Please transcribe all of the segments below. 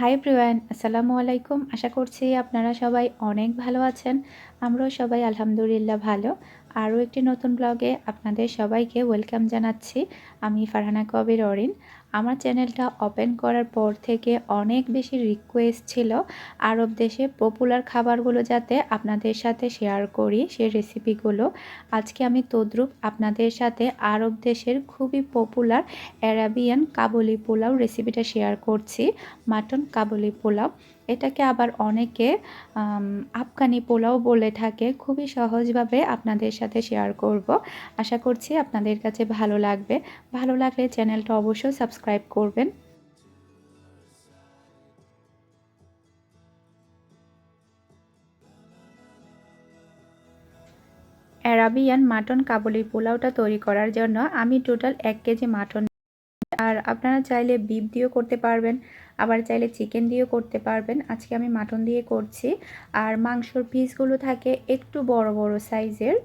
High Priyan আসসালামু আলাইকুম। আশা করছি আপনারা সবাই অনেক ভালো আছেন। আমরাও সবাই আলহামদুলিল্লাহ ভালো। আরও একটি নতুন ব্লগে আপনাদের সবাইকে ওয়েলকাম জানাচ্ছি। আমি ফারহানা কবির অরিন। আমার চ্যানেলটা ওপেন করার পর থেকে অনেক বেশি রিকোয়েস্ট ছিল আরব দেশে পপুলার খাবারগুলো যাতে আপনাদের সাথে শেয়ার করি সে রেসিপিগুলো আজকে আমি তদ্রুপ আপনাদের সাথে আরব দেশের খুবই পপুলার অ্যারাবিয়ান কাবুলি পোলাও রেসিপিটা শেয়ার করছি। মাটন কাবুলি পোলাও। এটাকে আবার অনেকে আফগানি পোলাও বলে থাকে। খুবই সহজভাবে আপনাদের সাথে শেয়ার করব। আশা করছি আপনাদের কাছে ভালো লাগবে। ভালো লাগলে চ্যানেলটা অবশ্যই সাবস্ক্রাইব করবেন। অ্যারাবিয়ান মাটন কাবুলি পোলাওটা তৈরি করার জন্য আমি টোটাল এক কেজি মাটন আর আপনারা চাইলে বিফ দিয়েও করতে পারবেন। আবার চাইলে চিকেন দিয়েও করতে পারবেন। আজকে আমি মাটন দিয়ে করছি। আর মাংসর পিসগুলো থাকে একটু বড় বড় সাইজের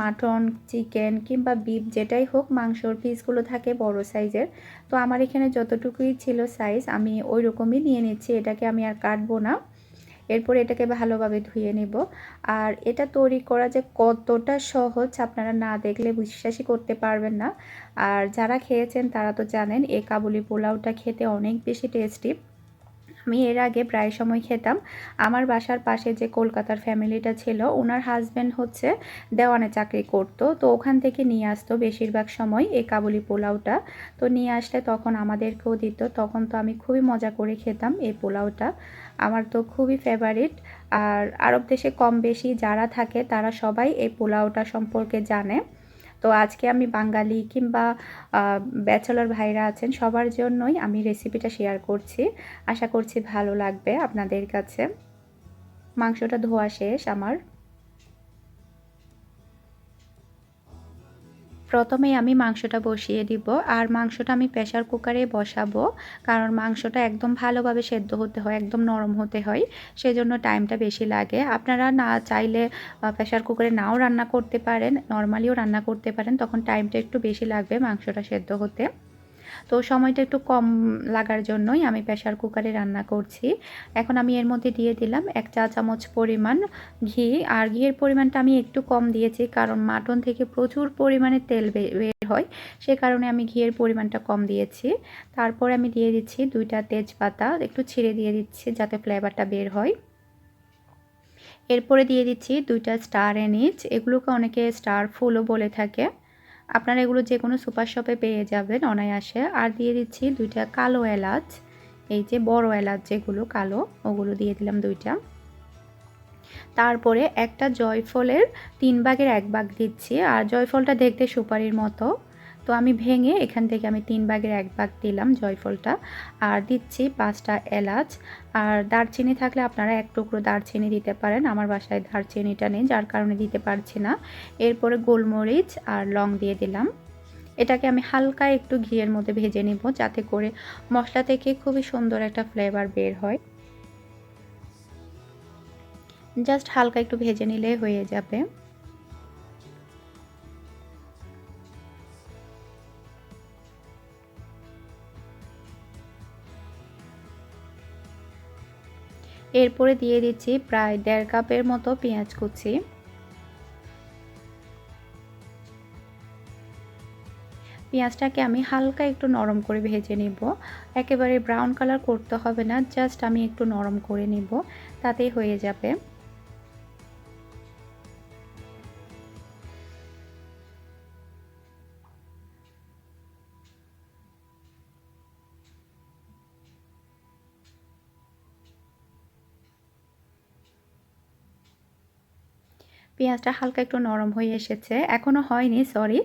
মাটন চিকেন কিংবা বিফ যেটাই হোক, মাংসর পিসগুলো থাকে বড় সাইজের তো আমার এখানে যতটুকুই ছিল সাইজ আমি ওই রকমই নিয়ে নিচ্ছি। এটাকে আমি আর কাটবো না। এরপর এটাকে ভালোভাবে ধুয়ে নেব। আর এটা তৈরি করা যে কতটা সহজ আপনারা না দেখলে বিশ্বাসই করতে পারবেন না। আর যারা খেয়েছেন তারা তো জানেন এই কাবুলি পোলাওটা খেতে অনেক বেশি টেস্টি আমি এর আগে প্রায় সময় খেতাম। আমার বাসার পাশে যে কলকাতার ফ্যামিলিটা ছিল, ওনার হাজব্যান্ড হচ্ছে দেওয়ানে চাকরি করতো। তো ওখান থেকে নিয়ে আসতো বেশিরভাগ সময় এই কাবুলি পোলাওটা। তো নিয়ে আসলে তখন আমাদেরকেও দিত। তখন তো আমি খুবই মজা করে খেতাম এই পোলাওটা। আমার তো খুবই ফেভারিট আর আরব দেশে কম বেশি যারা থাকে, তারা সবাই এই পোলাওটা সম্পর্কে জানে। তো আজকে আমি বাঙালি কিংবা ব্যাচেলর ভাইরা আছেন, সবার জন্যই আমি রেসিপিটা শেয়ার করছি। আশা করছি ভালো লাগবে আপনাদের কাছে। মাংসটা ধোয়া শেষ আমার। প্রথমেই আমি মাংসটা বসিয়ে দিব আর মাংসটা আমি প্রেশার কুকারে বসাবো কারণ মাংসটা একদম ভালোভাবে সেদ্ধ হতে হয়, একদম নরম হতে হয় সেই জন্য টাইমটা বেশি লাগে। আপনারা না চাইলে প্রেশার কুকারে নাও রান্না করতে পারেন, নর্মালিও রান্না করতে পারেন, তখন টাইমটা একটু বেশি লাগবে মাংসটা সেদ্ধ হতে। তো সময়টা একটু কম লাগার জন্যই আমি প্রেশার কুকারে রান্না করছি। এখন আমি এর মধ্যে দিয়ে দিলাম এক চা চামচ পরিমাণ ঘি। আর ঘিয়ের পরিমাণটা আমি একটু কম দিয়েছি কারণ মাটন থেকে প্রচুর পরিমাণে তেল বের হয়। সে কারণে আমি ঘিয়ের পরিমাণটা কম দিয়েছি। তারপর আমি দিয়ে দিচ্ছি দুইটা তেজপাতা। একটু ছিঁড়ে দিয়ে দিচ্ছি যাতে ফ্লেভারটা বের হয়। এরপরে দিয়ে দিচ্ছি দুইটা স্টার এনিচ এগুলোকে অনেকে স্টার ফুলও বলে থাকে। আপনারা এগুলো যে কোনো সুপার শপে পেয়ে যাবেন অনায়াসে। আর দিয়ে দিচ্ছি দুইটা কালো এলাচ, এই যে বড় এলাচ যেগুলো কালো, ওগুলো দিয়ে দিলাম দুইটা। তারপরে একটা জয়ফলের তিন ভাগের এক ভাগ দিচ্ছি। আর জয়ফলটা দেখতে সুপারির মতো। তো আমি ভেঙে এখান থেকে আমি তিন ভাগের এক ভাগ দিলাম জয়ফলটা। আর দিচ্ছি পাঁচটা এলাচ। আর দারচিনি থাকলে আপনারা এক টুকরো দারচিনি দিতে পারেন। আমার বাসায় দারচিনিটা নেই, যার কারণে দিতে পারছি না। এরপরে গোলমরিচ আর লং দিয়ে দিলাম। এটাকে আমি হালকা একটু ঘিয়ের মধ্যে ভেজে নিব, যাতে করে মশলা থেকে খুবই সুন্দর একটা ফ্লেভার বের হয়। জাস্ট হালকা একটু ভেজে নিলে হয়ে যাবে। এরপরে দিয়ে দিচ্ছি প্রায় দেড় কাপের মতো পেঁয়াজ কুচি। পেঁয়াজটাকে আমি হালকা একটু নরম করে ভেজে নেব। একেবারে ব্রাউন কালার করতে হবে না, জাস্ট আমি একটু নরম করে নেব, তাতেই হয়ে যাবে। পেঁয়াজটা হালকা একটু নরম হয়ে এসেছে। এখনও হয়নি সরি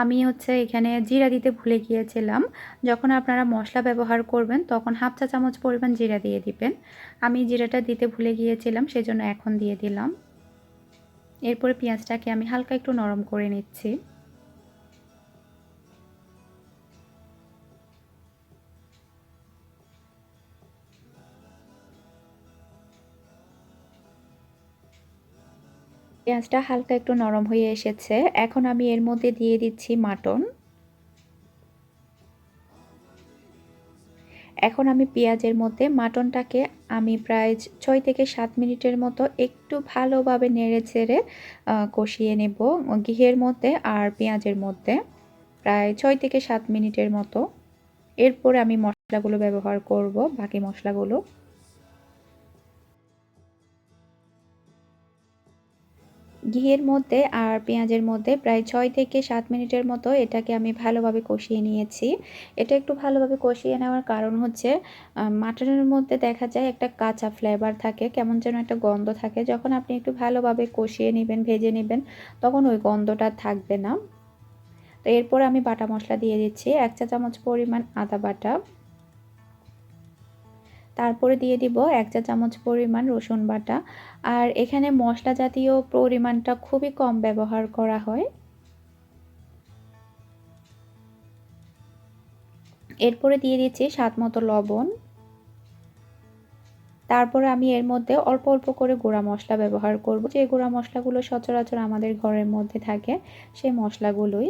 আমি হচ্ছে এখানে জিরা দিতে ভুলে গিয়েছিলাম। যখন আপনারা মশলা ব্যবহার করবেন, তখন হাফ চা চামচ পরিমাণ জিরা দিয়ে দিবেন। আমি জিরাটা দিতে ভুলে গিয়েছিলাম, সেজন্য এখন দিয়ে দিলাম। এরপরে পেঁয়াজটাকে আমি হালকা একটু নরম করে নিচ্ছি। পেঁয়াজটা হালকা একটু নরম হয়ে এসেছে। এখন আমি এর মধ্যে দিয়ে দিচ্ছি মাটন। এখন আমি পেঁয়াজের মধ্যে মাটনটাকে আমি প্রায় ছয় থেকে সাত মিনিটের মতো একটু ভালোভাবে নেড়ে চেড়ে কষিয়ে নেব ঘিয়ের মধ্যে আর পেঁয়াজের মধ্যে প্রায় ছয় থেকে সাত মিনিটের মতো। এরপরে আমি মশলাগুলো ব্যবহার করব, বাকি মশলাগুলো। ঘিয়ের মধ্যে আর পেঁয়াজের মধ্যে প্রায় ছয় থেকে সাত মিনিটের মতো এটাকে আমি ভালোভাবে কষিয়ে নিয়েছি। এটা একটু ভালোভাবে কষিয়ে নেওয়ার কারণ হচ্ছে মাটনের মধ্যে দেখা যায় একটা কাঁচা ফ্লেভার থাকে, কেমন যেন একটা গন্ধ থাকে। যখন আপনি একটু ভালোভাবে কষিয়ে নেবেন, ভেজে নেবেন, তখন ওই গন্ধটা থাকবে না। তো এরপর আমি বাটা মশলা দিয়ে দিচ্ছি, এক চা চামচ পরিমাণ আদা বাটা। তারপরে দিয়ে দিব এক চা চামচ পরিমাণ রসুন বাটা। আর এখানে মশলা জাতীয় পরিমাণটা খুবই কম ব্যবহার করা হয়। এরপরে দিয়ে দিচ্ছি স্বাদ মতো লবণ। তারপরে আমি এর মধ্যে অল্প অল্প করে গুঁড়া মশলা ব্যবহার করব। যে গুঁড়া মশলাগুলো সচরাচর আমাদের ঘরের মধ্যে থাকে, সেই মশলাগুলোই।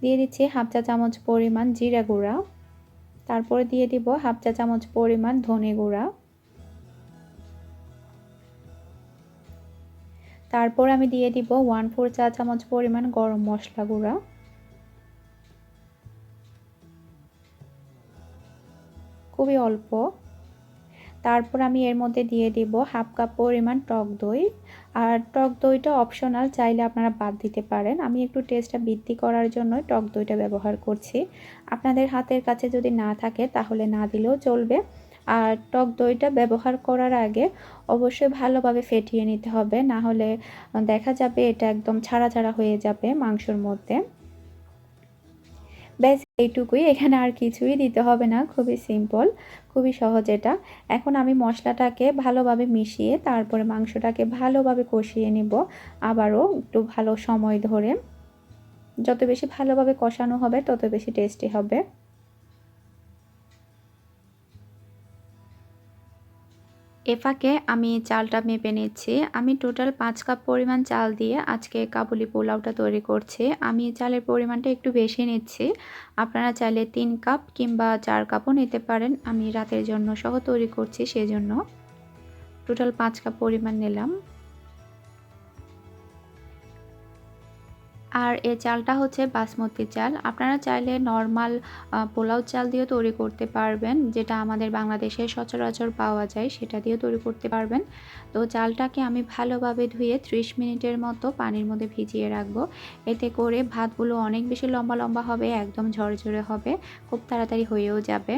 দিয়ে দিচ্ছি হাফ চা চামচ পরিমাণ জিরা গুঁড়া। তারপরে দিয়ে দিব হাফ চা চামচ পরিমাণ ধনে গুঁড়া। তারপর আমি দিয়ে দিব ওয়ান ফোর চা চামচ পরিমাণ গরম মশলা গুঁড়া। খুবই অল্প। তারপর আমি এর মধ্যে দিয়ে দিব হাফ কাপ পরিমাণ টক দই। আর টক দইটা অপশনাল চাইলে আপনারা বাদ দিতে পারেন। আমি একটু টেস্টটা বৃদ্ধি করার জন্য টক দইটা ব্যবহার করছি। আপনাদের হাতের কাছে যদি না থাকে তাহলে না দিলেও চলবে। আর টক দইটা ব্যবহার করার আগে অবশ্যই ভালোভাবে ফেটিয়ে নিতে হবে। না হলে দেখা যাবে এটা একদম ছাড়া ছাড়া হয়ে যাবে মাংসর মধ্যে। ব্যাস, এইটুকুই। এখানে আর কিছুই দিতে হবে না, খুবই সিম্পল খুবই সহজ এটা। এখন আমি মশলাটাকে ভালোভাবে মিশিয়ে, তারপরে মাংসটাকে ভালোভাবে কষিয়ে নিব। আবারও একটু ভালো সময় ধরে। যত বেশি ভালোভাবে কষানো হবে, তত বেশি টেস্টি হবে। এফাকে আমি চালটা মেপে নিচ্ছি। আমি টোটাল পাঁচ কাপ পরিমাণ চাল দিয়ে আজকে কাবুলি পোলাওটা তৈরি করছি। আমি চালের পরিমাণটা একটু বেশি নিচ্ছি। আপনারা চাইলে তিন কাপ কিংবা চার কাপও নিতে পারেন। আমি রাতের জন্য সহ তৈরি করছি সেজন্য। টোটাল পাঁচ কাপ পরিমাণ নিলাম। আর এ চালটা হচ্ছে বাসমতি চাল। আপনারা চাইলে নর্মাল পোলাও চাল দিয়েও তৈরি করতে পারবেন, যেটা আমাদের বাংলাদেশে সচরাচর পাওয়া যায়, সেটা দিয়েও তৈরি করতে পারবেন। তো চালটাকে আমি ভালোভাবে ধুয়ে 30 মিনিটের মতো পানির মধ্যে ভিজিয়ে রাখব। এতে করে ভাতগুলো অনেক বেশি লম্বা লম্বা হবে, একদম ঝরঝরে হবে, খুব তাড়াতাড়ি হয়েও যাবে।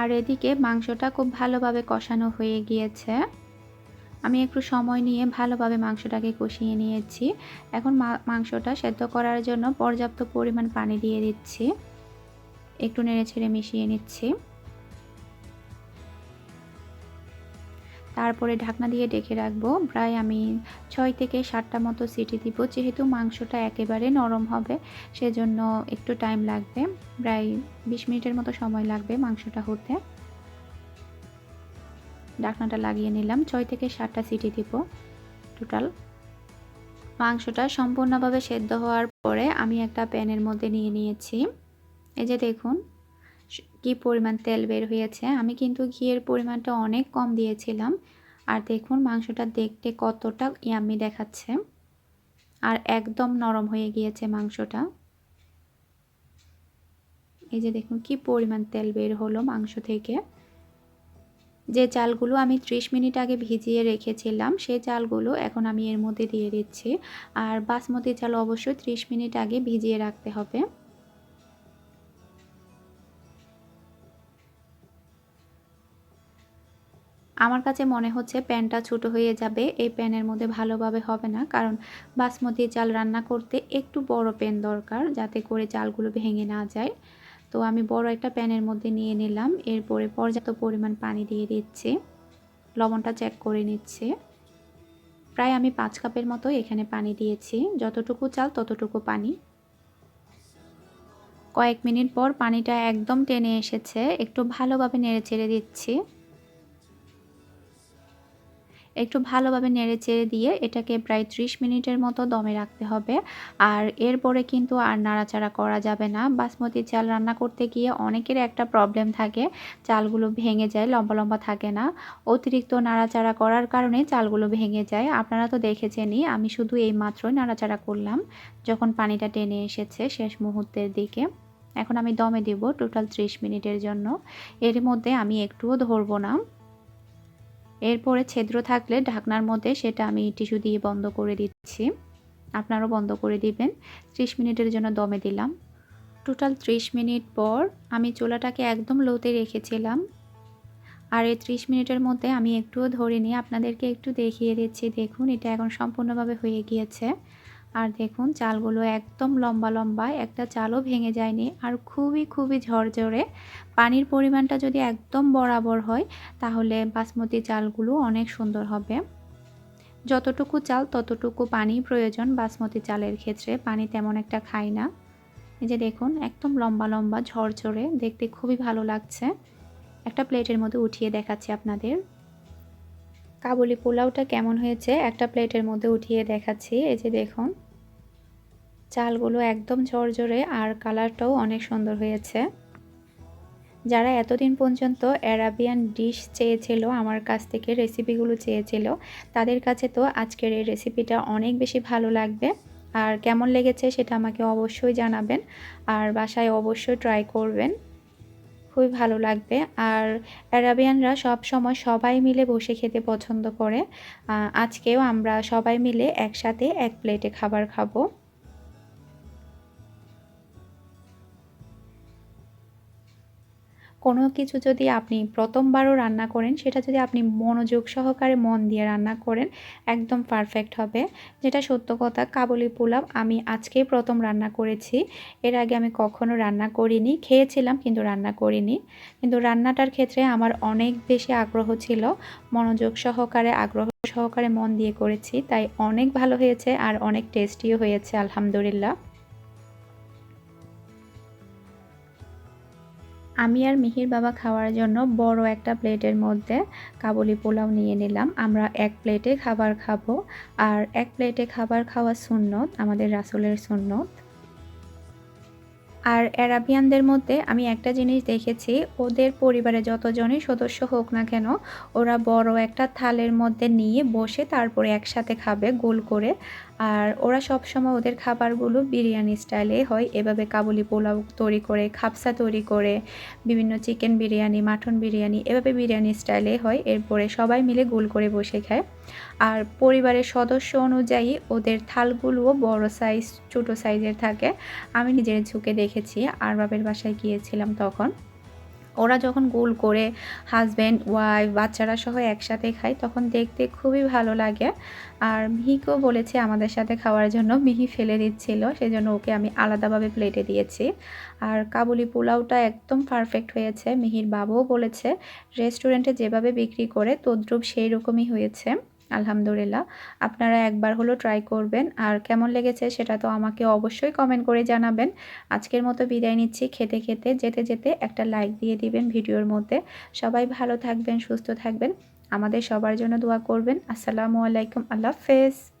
আর এদিকে মাংসটা খুব ভালোভাবে কষানো হয়ে গিয়েছে। আমি একটু সময় নিয়ে ভালোভাবে মাংসটাকে কষিয়ে নিয়েছি। এখন মাংসটা সেদ্ধ করার জন্য পর্যাপ্ত পরিমাণ পানি দিয়ে দিচ্ছি। একটু নেড়ে ছেড়ে মিশিয়ে নিচ্ছি। তারপরে ঢাকনা দিয়ে ডেকে রাখব। প্রায় আমি ছয় থেকে সাতটা মতো সিটি দিব। যেহেতু মাংসটা একেবারে নরম হবে, সেজন্য একটু টাইম লাগবে। প্রায় বিশ মিনিটের মতো সময় লাগবে মাংসটা হতে। ডাকনাটা লাগিয়ে নিলাম। ছয় থেকে সাতটা সিটি দিব টোটাল মাংসটা সম্পূর্ণভাবে সেদ্ধ হওয়ার পরে আমি একটা প্যানের মধ্যে নিয়ে নিয়েছি। এই যে দেখুন, কি পরিমাণ তেল বের হয়েছে। আমি কিন্তু ঘিয়ের পরিমাণটা অনেক কম দিয়েছিলাম। আর দেখুন, মাংসটা দেখতে কতটা ইয়াম্মি দেখাচ্ছে। আর একদম নরম হয়ে গিয়েছে মাংসটা। এই যে দেখুন, কি পরিমাণ তেল বের হলো মাংস থেকে। যে চালগুলো আমি 30 মিনিট আগে ভিজিয়ে রেখেছিলাম সেই চালগুলো এখন আমি এর মধ্যে দিয়ে দিচ্ছি। আর বাসমতি চাল অবশ্যই 30 মিনিট আগে ভিজিয়ে রাখতে হবে। আমার কাছে মনে হচ্ছে প্যানটা ছোট হয়ে যাবে, এই প্যানের মধ্যে ভালোভাবে হবে না, কারণ বাসমতি চাল রান্না করতে একটু বড় প্যান দরকার, যাতে করে চালগুলো ভেঙে না যায়। তো আমি বড় একটা প্যানের মধ্যে নিয়ে নিলাম। এরপরে পর্যাপ্ত পরিমাণ পানি দিয়ে দিচ্ছি। লবণটা চেক করে নিচ্ছে। প্রায় আমি পাঁচ কাপের মতো এখানে পানি দিয়েছি। যতটুকু চাল, ততটুকু পানি। কয়েক মিনিট পর পানিটা একদম টেনে এসেছে। একটু ভালোভাবে নেড়ে চেড়ে দিচ্ছি। একটু ভালোভাবে নেড়ে চেড়ে দিয়ে এটাকে প্রায় 30 মিনিটের মতো দমে রাখতে হবে। আর এরপরে কিন্তু আর নাড়াচাড়া করা যাবে না। বাসমতি চাল রান্না করতে গিয়ে অনেকের একটা প্রবলেম থাকে। চালগুলো ভেঙে যায়, লম্বা লম্বা থাকে না। অতিরিক্ত নাড়াচাড়া করার কারণে চালগুলো ভেঙে যায়। আপনারা তো দেখেছেনই, আমি শুধু এই মাত্রই নাড়াচাড়া করলাম যখন পানিটা টেনে এসেছে শেষ মুহূর্তের দিকে। এখন আমি দমে দিব টোটাল 30 মিনিটের জন্য। এর মধ্যে আমি একটুও ধরবো না। এরপরে ছেদ্র থাকলে ঢাকনার মধ্যে সেটা আমি টিস্যু দিয়ে বন্ধ করে দিচ্ছি। আপনারও বন্ধ করে দিবেন। 30 মিনিটের জন্য দমে দিলাম। টোটাল 30 মিনিট পর আমি চোলাটাকে একদম লোতে রেখেছিলাম। আর এই 30 মিনিটের মধ্যে আমি একটুও ধরে ধরিনি। আপনাদেরকে একটু দেখিয়ে দিচ্ছি। দেখুন, এটা এখন সম্পূর্ণভাবে হয়ে গিয়েছে। আর দেখুন, চালগুলো একদম লম্বা লম্বা, একটা চালও ভেঙে যায়নি আর খুবই খুবই ঝরঝরে। পানির পরিমাণটা যদি একদম বরাবর হয়, তাহলে বাসমতি চালগুলো অনেক সুন্দর হবে। যতটুকু চাল, ততটুকু পানি প্রয়োজন বাসমতি চালের ক্ষেত্রে। পানি তেমন একটা খাই না। এই যে দেখুন, একদম লম্বা লম্বা, ঝরঝরে, দেখতে খুবই ভালো লাগছে। একটা প্লেটের মধ্যে উঠিয়ে দেখাচ্ছি আপনাদের। কাবুলি পোলাওটা কেমন হয়েছে? একটা প্লেটের মধ্যে উঠিয়ে দেখাচ্ছি। এই যে দেখুন। চালগুলো একদম ঝরঝরে আর কালারটাও অনেক সুন্দর হয়েছে। যারা এতদিন পর্যন্ত অ্যারাবিয়ান ডিশ চেয়েছিল, আমার কাছ থেকে রেসিপিগুলো চেয়েছিল, তাদের কাছে তো আজকের এই রেসিপিটা অনেক বেশি ভালো লাগবে। আর কেমন লেগেছে সেটা আমাকে অবশ্যই জানাবেন। আর বাসায় অবশ্যই ট্রাই করবেন। খুবই ভালো লাগবে। আর অ্যারাবিয়ানরা সব সময় সবাই মিলে বসে খেতে পছন্দ করে। আজকেও আমরা সবাই মিলে একসাথে এক প্লেটে খাবার খাব। কোনো কিছু যদি আপনি প্রথমবারও রান্না করেন, সেটা যদি আপনি মনোযোগ সহকারে মন দিয়ে রান্না করেন, একদম পারফেক্ট হবে। যেটা সত্য কথা, কাবুলি পোলাও আমি আজকেই প্রথম রান্না করেছি। এর আগে আমি কখনো রান্না করিনি, খেয়েছিলাম কিন্তু রান্না করিনি। কিন্তু রান্নাটার ক্ষেত্রে আমার অনেক বেশি আগ্রহ ছিল, মনোযোগ সহকারে, আগ্রহ সহকারে মন দিয়ে করেছি। তাই অনেক ভালো হয়েছে আর অনেক টেস্টিও হয়েছে, আলহামদুলিল্লাহ। আমি আর মিহির বাবা খাওয়ার জন্য বড় একটা প্লেটের মধ্যে কাবুলি পোলাও নিয়ে নিলাম। আমরা এক প্লেটে খাবার খাব আর এক প্লেটে খাবার খাওয়া সুন্নত, আমাদের রাসুলের সুন্নত। আর অ্যারাবিয়ানদের মধ্যে আমি একটা জিনিস দেখেছি, ওদের পরিবারে যতজনই সদস্য হোক না কেন, ওরা বড় একটা থালের মধ্যে নিয়ে বসে তারপরে একসাথে খাবে, গোল করে আর ওরা সব সময় ওদের খাবারগুলো বিরিয়ানি স্টাইলে হয়। এভাবে কাবুলি পোলাও তৈরি করে খাপসা তৈরি করে, বিভিন্ন চিকেন বিরিয়ানি, মাটন বিরিয়ানি এভাবে বিরিয়ানি স্টাইলে হয়। এরপরে সবাই মিলে গোল করে বসে খায়। আর পরিবারের সদস্য অনুযায়ী ওদের থালগুলোও বড় সাইজ ছোটো সাইজের থাকে। আমি নিজের ঝুঁকে দেখেছি, আর বাবের বাসায় গিয়েছিলাম তখন। ওরা যখন গোল করে হাজব্যান্ড ওয়াইফ বাচ্চারা সহ একসাথে খায়, তখন দেখতে খুবই ভালো লাগে। আর মিহিকেও বলেছে আমাদের সাথে খাওয়ার জন্য, মিহি ফেলে দিচ্ছিল, সেজন্য ওকে আমি আলাদাভাবে প্লেটে দিয়েছি। আর কাবুলি পোলাওটা একদম পারফেক্ট হয়েছে, মিহির বাবুও বলেছে রেস্টুরেন্টে যেভাবে বিক্রি করে, তদ্রুপ সেই রকমই হয়েছে। আলহামদুলিল্লাহ। আপনারা একবার হলো ট্রাই করবেন। আর কেমন লেগেছে সেটা তো আমাকে অবশ্যই কমেন্ট করে জানাবেন। আজকের মতো বিদায় নিচ্ছি। খেতে খেতে, যেতে যেতে একটা লাইক দিয়ে দিবেন ভিডিওর মধ্যে। সবাই ভালো থাকবেন, সুস্থ থাকবেন। আমাদের সবার জন্য দোয়া করবেন। আসসালামু আলাইকুম। আল্লাহ হাফেজ।